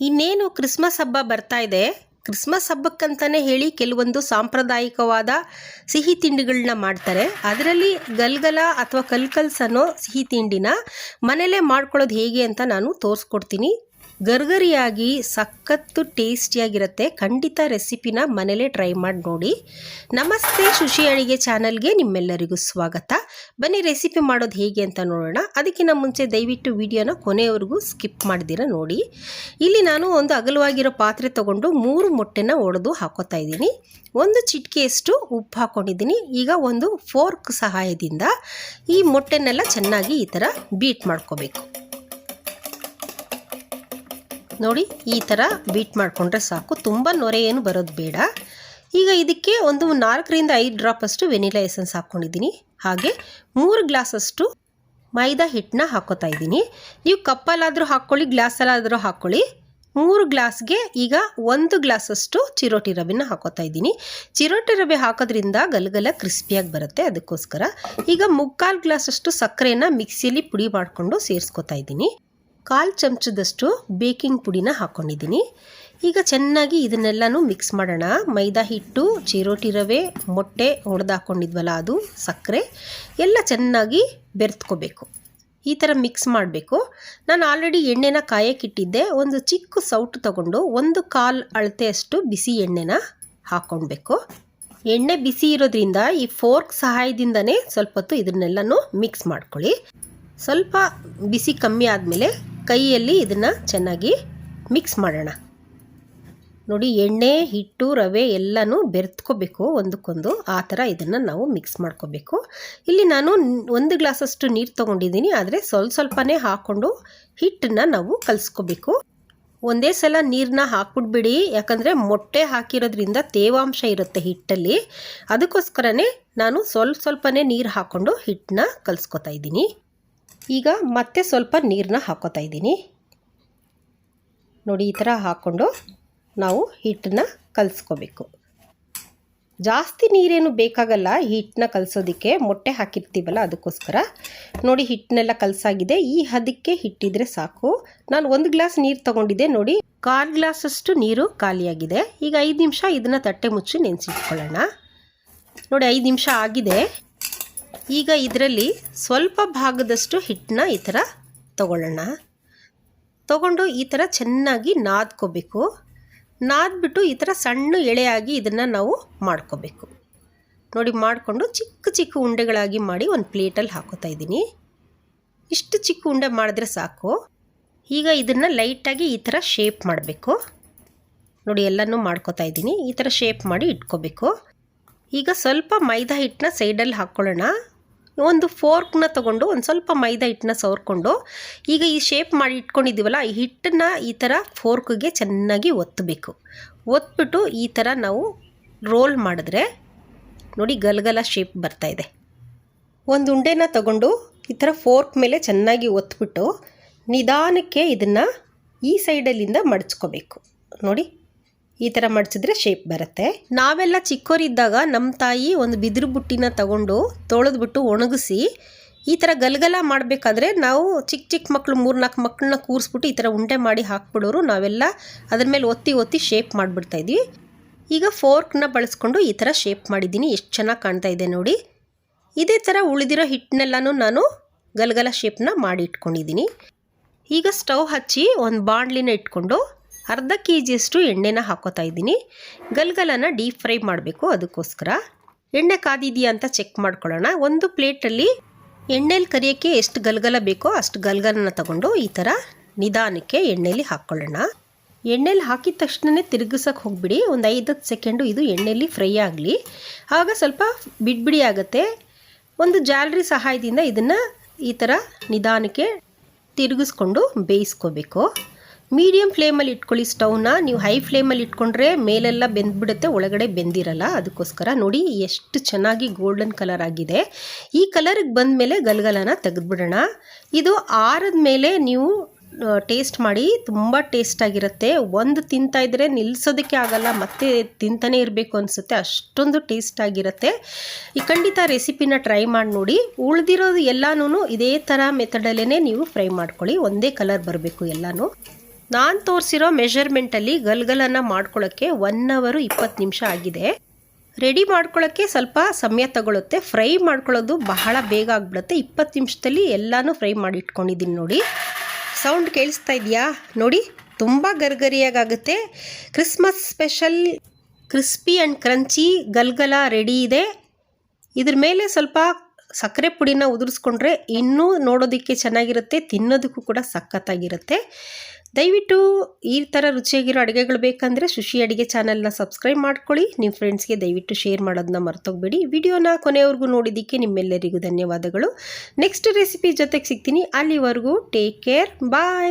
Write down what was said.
ಇನ್ನೇನು ಕ್ರಿಸ್ಮಸ್ ಹಬ್ಬ ಬರ್ತಾ ಇದೆ? ಕ್ರಿಸ್ಮಸ್ ಹಬ್ಬಕ್ಕಂತಲೇ ಹೇಳಿ ಕೆಲವೊಂದು ಸಾಂಪ್ರದಾಯಿಕವಾದ ಸಿಹಿ ತಿಂಡಿಗಳನ್ನ ಮಾಡ್ತಾರೆ. ಅದರಲ್ಲಿ ಗಲ್ಗಲ ಅಥವಾ ಕಲ್ಕಲ್ಸ್ ಅನ್ನೋ ಸಿಹಿ ತಿಂಡಿನ ಮನೇಲೇ ಮಾಡ್ಕೊಳ್ಳೋದು ಹೇಗೆ ಅಂತ ನಾನು ತೋರಿಸ್ಕೊಡ್ತೀನಿ. ಗರ್ಗರಿಯಾಗಿ ಸಖತ್ತು ಟೇಸ್ಟಿಯಾಗಿರುತ್ತೆ. ಖಂಡಿತ ರೆಸಿಪಿನ ಮನೇಲೇ ಟ್ರೈ ಮಾಡಿ ನೋಡಿ. ನಮಸ್ತೆ ಶುಶಿ ಅಡಿಗೆ ಚಾನಲ್ಗೆ ನಿಮ್ಮೆಲ್ಲರಿಗೂ ಸ್ವಾಗತ. ಬನ್ನಿ ರೆಸಿಪಿ ಮಾಡೋದು ಹೇಗೆ ಅಂತ ನೋಡೋಣ. ಅದಕ್ಕಿಂತ ಮುಂಚೆ ದಯವಿಟ್ಟು ವಿಡಿಯೋನ ಕೊನೆಯವರೆಗೂ ಸ್ಕಿಪ್ ಮಾಡಿದಿರ ನೋಡಿ. ಇಲ್ಲಿ ನಾನು ಒಂದು ಅಗಲವಾಗಿರೋ ಪಾತ್ರೆ ತಗೊಂಡು ಮೂರು ಮೊಟ್ಟೆನ ಒಡೆದು ಹಾಕೋತಾ ಇದ್ದೀನಿ. ಒಂದು ಚಿಟಿಕೆಯಷ್ಟು ಉಪ್ಪು ಹಾಕ್ಕೊಂಡಿದ್ದೀನಿ ಈಗ ಒಂದು ಫೋರ್ಕ್ ಸಹಾಯದಿಂದ ಈ ಮೊಟ್ಟೆನೆಲ್ಲ ಚೆನ್ನಾಗಿ ಈ ಥರ ಬೀಟ್ ಮಾಡ್ಕೋಬೇಕು. ನೋಡಿ, ಈ ಥರ ಬೀಟ್ ಮಾಡಿಕೊಂಡ್ರೆ ಸಾಕು. ತುಂಬ ನೊರೆ ಏನು ಬರೋದು ಬೇಡ. ಈಗ ಇದಕ್ಕೆ ಒಂದು ನಾಲ್ಕರಿಂದ ಐದು ಡ್ರಾಪಷ್ಟು ವೆನಿಲಾ ಎಸೆನ್ಸ್ ಹಾಕ್ಕೊಂಡಿದ್ದೀನಿ. ಹಾಗೆ ಮೂರು ಗ್ಲಾಸಷ್ಟು ಮೈದಾ ಹಿಟ್ಟನ್ನ ಹಾಕೋತಾ ಇದ್ದೀನಿ. ನೀವು ಕಪ್ಪಲ್ಲಾದರೂ ಹಾಕ್ಕೊಳ್ಳಿ ಗ್ಲಾಸಲ್ಲಾದರೂ ಹಾಕ್ಕೊಳ್ಳಿ. ಮೂರು ಗ್ಲಾಸ್ಗೆ ಈಗ ಒಂದು ಗ್ಲಾಸಷ್ಟು ಚಿರೋಟಿ ರವೆನ ಹಾಕೋತಾ ಇದ್ದೀನಿ. ಚಿರೋಟಿ ರವೆ ಹಾಕೋದ್ರಿಂದ ಗಲಗಲ ಕ್ರಿಸ್ಪಿಯಾಗಿ ಬರುತ್ತೆ ಅದಕ್ಕೋಸ್ಕರ. ಈಗ ಮುಕ್ಕಾಲು ಗ್ಲಾಸಷ್ಟು ಸಕ್ಕರೆಯನ್ನು ಮಿಕ್ಸಿಯಲ್ಲಿ ಪುಡಿ ಮಾಡಿಕೊಂಡು ಸೇರಿಸ್ಕೊತಾ ಇದ್ದೀನಿ. ಕಾಲು ಚಮಚದಷ್ಟು ಬೇಕಿಂಗ್ ಪುಡಿನ ಹಾಕ್ಕೊಂಡಿದ್ದೀನಿ ಈಗ ಚೆನ್ನಾಗಿ ಇದನ್ನೆಲ್ಲನೂ ಮಿಕ್ಸ್ ಮಾಡೋಣ. ಮೈದಾ ಹಿಟ್ಟು, ಚಿರೋಟಿ ರವೆ, ಮೊಟ್ಟೆ ಒಡೆದು ಹಾಕ್ಕೊಂಡಿದ್ವಲ್ಲ ಅದು, ಸಕ್ಕರೆ, ಎಲ್ಲ ಚೆನ್ನಾಗಿ ಬೆರೆತ್ಕೋಬೇಕು. ಈ ಥರ ಮಿಕ್ಸ್ ಮಾಡಬೇಕು. ನಾನು ಆಲ್ರೆಡಿ ಎಣ್ಣೆನ ಕಾಯಕ್ಕಿಟ್ಟಿದ್ದೆ ಒಂದು ಚಿಕ್ಕ ಸೌಟು ತಗೊಂಡು ಒಂದು ಕಾಲು ಅಳತೆಯಷ್ಟು ಬಿಸಿ ಎಣ್ಣೆನ ಹಾಕ್ಕೊಳ್ಬೇಕು. ಎಣ್ಣೆ ಬಿಸಿ ಇರೋದ್ರಿಂದ ಈ ಫೋರ್ಕ್ ಸಹಾಯದಿಂದನೇ ಸ್ವಲ್ಪ ಹೊತ್ತು ಇದನ್ನೆಲ್ಲನೂ ಮಿಕ್ಸ್ ಮಾಡ್ಕೊಳ್ಳಿ. ಸ್ವಲ್ಪ ಬಿಸಿ ಕಮ್ಮಿ ಆದಮೇಲೆ ಕೈಯಲ್ಲಿ ಇದನ್ನು ಚೆನ್ನಾಗಿ ಮಿಕ್ಸ್ ಮಾಡೋಣ. ನೋಡಿ, ಎಣ್ಣೆ, ಹಿಟ್ಟು, ರವೆ ಎಲ್ಲನೂ ಬೆರೆತ್ಕೋಬೇಕು ಒಂದಕ್ಕೊಂದು. ಆ ಥರ ಇದನ್ನು ನಾವು ಮಿಕ್ಸ್ ಮಾಡ್ಕೋಬೇಕು. ಇಲ್ಲಿ ನಾನು ಒಂದು ಗ್ಲಾಸಷ್ಟು ನೀರು ತೊಗೊಂಡಿದ್ದೀನಿ. ಆದರೆ ಸ್ವಲ್ಪ ಸ್ವಲ್ಪನೇ ಹಾಕ್ಕೊಂಡು ಹಿಟ್ಟನ್ನು ನಾವು ಕಲಿಸ್ಕೋಬೇಕು. ಒಂದೇ ಸಲ ನೀರನ್ನ ಹಾಕ್ಬಿಡ್ಬಿಡಿ ಯಾಕಂದರೆ ಮೊಟ್ಟೆ ಹಾಕಿರೋದ್ರಿಂದ ತೇವಾಂಶ ಇರುತ್ತೆ ಹಿಟ್ಟಲ್ಲಿ. ಅದಕ್ಕೋಸ್ಕರನೇ ನಾನು ಸ್ವಲ್ಪ ಸ್ವಲ್ಪನೇ ನೀರು ಹಾಕ್ಕೊಂಡು ಹಿಟ್ಟನ್ನ ಕಲಿಸ್ಕೊತಾ ಇದ್ದೀನಿ. ಈಗ ಮತ್ತೆ ಸ್ವಲ್ಪ ನೀರನ್ನ ಹಾಕೋತಾ ಇದ್ದೀನಿ. ನೋಡಿ, ಈ ಥರ ಹಾಕ್ಕೊಂಡು ನಾವು ಹಿಟ್ಟನ್ನ ಕಲಿಸ್ಕೋಬೇಕು. ಜಾಸ್ತಿ ನೀರೇನು ಬೇಕಾಗಲ್ಲ, ಹಿಟ್ಟನ್ನ ಕಲಸೋದಕ್ಕೆ ಮೊಟ್ಟೆ ಹಾಕಿರ್ತೀವಲ್ಲ ಅದಕ್ಕೋಸ್ಕರ. ನೋಡಿ, ಹಿಟ್ಟನ್ನೆಲ್ಲ ಕಲಸಾಗಿದೆ. ಈ ಹದಕ್ಕೆ ಹಿಟ್ಟಿದ್ರೆ ಸಾಕು. ನಾನು ಒಂದು ಗ್ಲಾಸ್ ನೀರು ತೊಗೊಂಡಿದ್ದೆ. ನೋಡಿ, ಕಾಲು ಗ್ಲಾಸಷ್ಟು ನೀರು ಖಾಲಿಯಾಗಿದೆ. ಈಗ ಐದು ನಿಮಿಷ ಇದನ್ನು ತಟ್ಟೆ ಮುಚ್ಚಿ ನೆನೆಸಿಟ್ಕೊಳ್ಳೋಣ. ನೋಡಿ, ಐದು ನಿಮಿಷ ಆಗಿದೆ. ಈಗ ಇದರಲ್ಲಿ ಸ್ವಲ್ಪ ಭಾಗದಷ್ಟು ಹಿಟ್ಟನ್ನ ಈ ಥರ ತಗೊಳ್ಳೋಣ. ತಗೊಂಡು ಈ ಥರ ಚೆನ್ನಾಗಿ ನಾದ್ಕೋಬೇಕು. ನಾದ್ಬಿಟ್ಟು ಈ ಥರ ಸಣ್ಣ ಎಳೆಯಾಗಿ ಇದನ್ನು ನಾವು ಮಾಡ್ಕೋಬೇಕು. ನೋಡಿ, ಮಾಡಿಕೊಂಡು ಚಿಕ್ಕ ಚಿಕ್ಕ ಉಂಡೆಗಳಾಗಿ ಮಾಡಿ ಒಂದು ಪ್ಲೇಟಲ್ಲಿ ಹಾಕೋತಾ ಇದ್ದೀನಿ. ಇಷ್ಟು ಚಿಕ್ಕ ಉಂಡೆ ಮಾಡಿದ್ರೆ ಸಾಕು. ಈಗ ಇದನ್ನು ಲೈಟಾಗಿ ಈ ಥರ ಶೇಪ್ ಮಾಡಬೇಕು. ನೋಡಿ, ಎಲ್ಲನೂ ಮಾಡ್ಕೋತಾ ಇದ್ದೀನಿ. ಈ ಥರ ಶೇಪ್ ಮಾಡಿ ಇಟ್ಕೋಬೇಕು. ಈಗ ಸ್ವಲ್ಪ ಮೈದಾ ಹಿಟ್ಟನ್ನ ಸೈಡಲ್ಲಿ ಹಾಕ್ಕೊಳ್ಳೋಣ. ಒಂದು ಫೋರ್ಕ್ನ ತೊಗೊಂಡು ಒಂದು ಸ್ವಲ್ಪ ಮೈದಾ ಹಿಟ್ಟನ್ನ ಸವರ್ಕೊಂಡು, ಈಗ ಈ ಶೇಪ್ ಮಾಡಿ ಇಟ್ಕೊಂಡಿದ್ದೀವಲ್ಲ, ಈ ಹಿಟ್ಟನ್ನು ಈ ಥರ ಫೋರ್ಕ್ಗೆ ಚೆನ್ನಾಗಿ ಒತ್ತಬೇಕು ಒತ್ಬಿಟ್ಟು ಈ ಥರ ನಾವು ರೋಲ್ ಮಾಡಿದ್ರೆ ನೋಡಿ ಗಲಗಲ ಶೇಪ್ ಬರ್ತಾಯಿದೆ ಒಂದು ಉಂಡೆನ ತಗೊಂಡು ಈ ಥರ ಫೋರ್ಕ್ ಮೇಲೆ ಚೆನ್ನಾಗಿ ಒತ್ಬಿಟ್ಟು ನಿಧಾನಕ್ಕೆ ಇದನ್ನು ಈ ಸೈಡಲ್ಲಿಂದ ಮಡಚ್ಕೋಬೇಕು. ನೋಡಿ ಈ ಥರ ಮಡಚಿದ್ರೆ ಶೇಪ್ ಬರುತ್ತೆ. ನಾವೆಲ್ಲ ಚಿಕ್ಕವರಿದ್ದಾಗ ನಮ್ಮ ತಾಯಿ ಒಂದು ಬಿದಿರು ಬುಟ್ಟಿನ ತಗೊಂಡು ತೊಳೆದ್ಬಿಟ್ಟು ಒಣಗಿಸಿ ಈ ಥರ ಗಲಗಲ ಮಾಡಬೇಕಾದ್ರೆ ನಾವು ಚಿಕ್ಕ ಚಿಕ್ಕ ಮಕ್ಕಳು ಮೂರು ನಾಲ್ಕು ಮಕ್ಕಳನ್ನ ಕೂರಿಸ್ಬಿಟ್ಟು ಈ ಥರ ಉಂಡೆ ಮಾಡಿ ಹಾಕ್ಬಿಡೋರು. ನಾವೆಲ್ಲ ಅದ್ರ ಮೇಲೆ ಒತ್ತಿ ಒತ್ತಿ ಶೇಪ್ ಮಾಡಿಬಿಡ್ತಾ ಇದ್ವಿ. ಈಗ ಫೋರ್ಕ್ನ ಬಳಸ್ಕೊಂಡು ಈ ಥರ ಶೇಪ್ ಮಾಡಿದ್ದೀನಿ. ಎಷ್ಟು ಚೆನ್ನಾಗಿ ಕಾಣ್ತಾ ಇದೆ ನೋಡಿ. ಇದೇ ಥರ ಉಳಿದಿರೋ ಹಿಟ್ಟನ್ನೆಲ್ಲನೂ ನಾನು ಗಲಗಲ ಶೇಪ್ನ ಮಾಡಿ ಇಟ್ಕೊಂಡಿದ್ದೀನಿ. ಈಗ ಸ್ಟವ್ ಹಚ್ಚಿ ಒಂದು ಬಾಣಲಿನ ಇಟ್ಕೊಂಡು ಅರ್ಧ ಕೆ ಜಿಯಷ್ಟು ಎಣ್ಣೆನ ಹಾಕೋತಾ ಇದ್ದೀನಿ. ಗಲ್ಗಲನ ಡೀಪ್ ಫ್ರೈ ಮಾಡಬೇಕು ಅದಕ್ಕೋಸ್ಕರ. ಎಣ್ಣೆ ಕಾದಿದೆಯಾ ಅಂತ ಚೆಕ್ ಮಾಡ್ಕೊಳ್ಳೋಣ. ಒಂದು ಪ್ಲೇಟಲ್ಲಿ ಎಣ್ಣೆಲಿ ಕರಿಯೋಕ್ಕೆ ಎಷ್ಟು ಗಲ್ಗಲ ಬೇಕೋ ಅಷ್ಟು ಗಲ್ಗಲನ ತಗೊಂಡು ಈ ಥರ ನಿಧಾನಕ್ಕೆ ಎಣ್ಣೆಲಿ ಹಾಕ್ಕೊಳ್ಳೋಣ. ಎಣ್ಣೆಲಿ ಹಾಕಿದ ತಕ್ಷಣವೇ ತಿರುಗಿಸೋಕೆ ಹೋಗ್ಬಿಡಿ. ಒಂದು ಐದತ್ತು ಸೆಕೆಂಡು ಇದು ಎಣ್ಣೆಲಿ ಫ್ರೈ ಆಗಲಿ. ಆಗ ಸ್ವಲ್ಪ ಬಿಡ್ಬಿಡಿ ಆಗುತ್ತೆ. ಒಂದು ಜಾಲರಿ ಸಹಾಯದಿಂದ ಇದನ್ನು ಈ ಥರ ನಿಧಾನಕ್ಕೆ ತಿರುಗಿಸ್ಕೊಂಡು ಬೇಯಿಸ್ಕೋಬೇಕು. ಮೀಡಿಯಮ್ ಫ್ಲೇಮಲ್ಲಿ ಇಟ್ಕೊಳ್ಳಿ ಸ್ಟವ್ನ. ನೀವು ಹೈ ಫ್ಲೇಮಲ್ಲಿ ಇಟ್ಕೊಂಡ್ರೆ ಮೇಲೆಲ್ಲ ಬೆಂದ್ಬಿಡುತ್ತೆ, ಒಳಗಡೆ ಬೆಂದಿರಲ್ಲ. ಅದಕ್ಕೋಸ್ಕರ ನೋಡಿ ಎಷ್ಟು ಚೆನ್ನಾಗಿ ಗೋಲ್ಡನ್ ಕಲರ್ ಆಗಿದೆ. ಈ ಕಲರಿಗೆ ಬಂದ ಮೇಲೆ ಗಲಗಲನ ತೆಗೆದ್ಬಿಡೋಣ. ಇದು ಆರದ ಮೇಲೆ ನೀವು ಟೇಸ್ಟ್ ಮಾಡಿ, ತುಂಬ ಟೇಸ್ಟಾಗಿರುತ್ತೆ ಒಂದು ತಿಂತಾ ಇದ್ದರೆ ನಿಲ್ಲಿಸೋದಕ್ಕೆ ಆಗಲ್ಲ, ಮತ್ತೆ ತಿಂತಾನೆ ಇರಬೇಕು ಅನಿಸುತ್ತೆ. ಅಷ್ಟೊಂದು ಟೇಸ್ಟಾಗಿರುತ್ತೆ ಈ ಖಂಡಿತ ರೆಸಿಪಿನ ಟ್ರೈ ಮಾಡಿ ನೋಡಿ. ಉಳಿದಿರೋದು ಎಲ್ಲಾನು ಇದೇ ಥರ ಮೆಥಡಲ್ಲೇ ನೀವು ಫ್ರೈ ಮಾಡ್ಕೊಳ್ಳಿ. ಒಂದೇ ಕಲರ್ ಬರಬೇಕು ಎಲ್ಲನೂ. ನಾನು ತೋರಿಸಿರೋ ಮೆಷರ್ಮೆಂಟಲ್ಲಿ ಗಲ್ಗಲನ್ನು ಮಾಡ್ಕೊಳ್ಳೋಕ್ಕೆ ಒನ್ ಅವರು ಇಪ್ಪತ್ತು ನಿಮಿಷ ಆಗಿದೆ. ರೆಡಿ ಮಾಡ್ಕೊಳ್ಳೋಕ್ಕೆ ಸ್ವಲ್ಪ ಸಮಯ ತಗೊಳುತ್ತೆ. ಫ್ರೈ ಮಾಡ್ಕೊಳ್ಳೋದು ಬಹಳ ಬೇಗ ಆಗಿಬಿಡುತ್ತೆ. ಇಪ್ಪತ್ತು ನಿಮಿಷದಲ್ಲಿ ಎಲ್ಲನೂ ಫ್ರೈ ಮಾಡಿ ಇಟ್ಕೊಂಡಿದ್ದೀನಿ ನೋಡಿ. ಸೌಂಡ್ ಕೇಳಿಸ್ತಾ ಇದೆಯಾ? ನೋಡಿ, ತುಂಬ ಗರ್ಗರಿಯಾಗುತ್ತೆ Christmas special crispy and crunchy ಗಲ್ಗಲ ready ಇದೆ. ಇದ್ರ ಮೇಲೆ ಸ್ವಲ್ಪ ಸಕ್ಕರೆ ಪುಡಿನ ಉದುರಿಸ್ಕೊಂಡ್ರೆ ಇನ್ನೂ ನೋಡೋದಕ್ಕೆ ಚೆನ್ನಾಗಿರುತ್ತೆ, ತಿನ್ನೋದಕ್ಕೂ ಕೂಡ ಸಖತ್ತಾಗಿರುತ್ತೆ. ದಯವಿಟ್ಟು ಈ ಥರ ರುಚಿಯಾಗಿರೋ ಅಡುಗೆಗಳು ಬೇಕಂದರೆ ಸುಶಿ ಅಡುಗೆ ಚಾನಲ್ನ ಸಬ್ಸ್ಕ್ರೈಬ್ ಮಾಡ್ಕೊಳ್ಳಿ. ನಿಮ್ಮ ಫ್ರೆಂಡ್ಸ್ಗೆ ದಯವಿಟ್ಟು ಶೇರ್ ಮಾಡೋದನ್ನ ಮರ್ತೋಗ್ಬೇಡಿ. ವಿಡಿಯೋನ ಕೊನೆವರೆಗೂ ನೋಡಿದ್ದಕ್ಕೆ ನಿಮ್ಮೆಲ್ಲರಿಗೂ ಧನ್ಯವಾದಗಳು. ನೆಕ್ಸ್ಟ್ ರೆಸಿಪಿ ಜೊತೆಗೆ ಸಿಗ್ತೀನಿ. ಅಲ್ಲಿವರೆಗೂ ಟೇಕ್ ಕೇರ್. ಬಾಯ್.